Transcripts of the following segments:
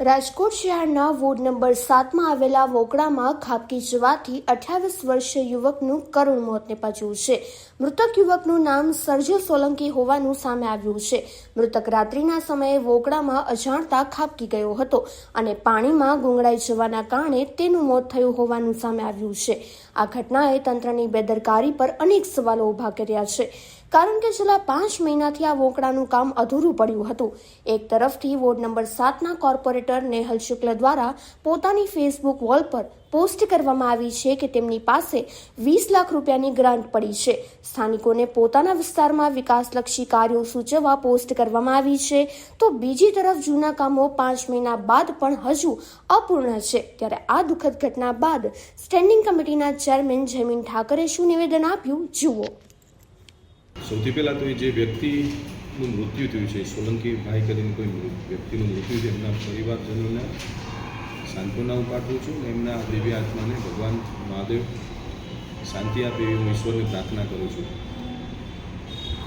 રાજકોટ શહેરના ward number સાતમાં આવેલા વોકડામાં ખાબકી જવાથી અઠ્યાવીસ વર્ષીય યુવકનું કરુણ મોત નિપજ્યું છે. મૃતક યુવકનું નામ સરજુ સોલંકી હોવાનું સામે આવ્યું છે. મૃતક રાત્રિના સમયે વોકડામાં અજાણતા ખાબકી ગયો હતો અને પાણીમાં ગુંગળાઈ જવાના કારણે તેનું મોત થયું હોવાનું સામે આવ્યું છે. આ ઘટનાએ તંત્રની બેદરકારી પર અનેક સવાલો ઊભા કર્યા છે. કારણ કે છેલ્લા પાંચ મહિનાથી આ વોકડાનું કામ અધૂરું પડ્યું હતું. એક તરફથી વોર્ડ નંબર સાતના કોર્પોરેટર નેહલ શુક્લ દ્વારા પોતાની ફેસબુક વોલ પર પોસ્ટ કરવામાં આવી છે કે તેમની પાસે વીસ લાખ રૂપિયાની ગ્રાન્ટ પડી છે. સ્થાનિકોને પોતાના વિસ્તારમાં વિકાસલક્ષી કાર્યો સૂચવવા પોસ્ટ કરવામાં આવી છે. તો બીજી તરફ જૂના કામો પાંચ મહિના બાદ પણ હજુ અપૂર્ણ છે. ત્યારે આ દુઃખદ ઘટના બાદ સ્ટેન્ડિંગ કમિટીના ચેરમેન જયમીન ઠાકરે શું નિવેદન આપ્યું, જુઓ. સૌથી પહેલાં તો એ જે વ્યક્તિનું મૃત્યુ થયું છે સોલંકી ભાઈ કરીને કોઈ વ્યક્તિનું મૃત્યુ છે, એમના પરિવારજનોને સાંત્વના હું પાઠવું છું અને એમના દિવ્ય આત્માને ભગવાન મહાદેવ શાંતિ આપે એવી હું ઈશ્વરને પ્રાર્થના કરું છું.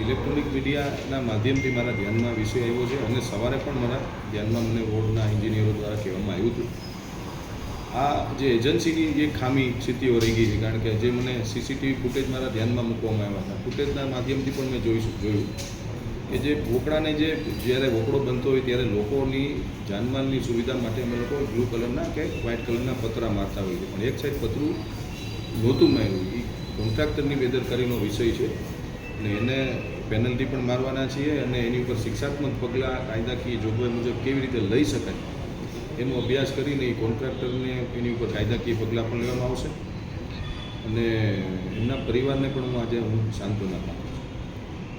ઇલેક્ટ્રોનિક મીડિયાના માધ્યમથી મારા ધ્યાનમાં વિષય આવ્યો છે અને સવારે પણ મારા ધ્યાનમાં મને બોર્ડના એન્જિનિયરો દ્વારા કહેવામાં આવ્યું હતું આ જે એજન્સીની જે ખામી સ્થિતિઓ રહી ગઈ છે, કારણ કે જે મને સીસીટીવી ફૂટેજ મારા ધ્યાનમાં મૂકવામાં આવ્યા હતા. ફૂટેજના માધ્યમથી પણ મેં જોઈશું જોયું. કે જે વોકડાને જે જ્યારે વોકડો બનતો હોય ત્યારે લોકોની જાનમાલની સુવિધા માટે અમે લોકો બ્લુ કલરના કે વ્હાઇટ કલરના પતરા મારતા હોઈએ પણ એક સાઈડ પતરું નહોતું માર્યું. એ કોન્ટ્રાક્ટરની બેદરકારીનો વિષય છે. અને એને પેનલ્ટી પણ મારવાના છીએ અને એની ઉપર શિક્ષાત્મક પગલાં કાયદાકીય જોગવાઈ મુજબ કેવી રીતે લઈ શકાય? એનો અભ્યાસ કરીને એ કોન્ટ્રાક્ટરને એની ઉપર કાયદાકીય પગલાં પણ લેવામાં આવશે. અને એમના પરિવારને પણ હું આજે હું સાંત્વના આપું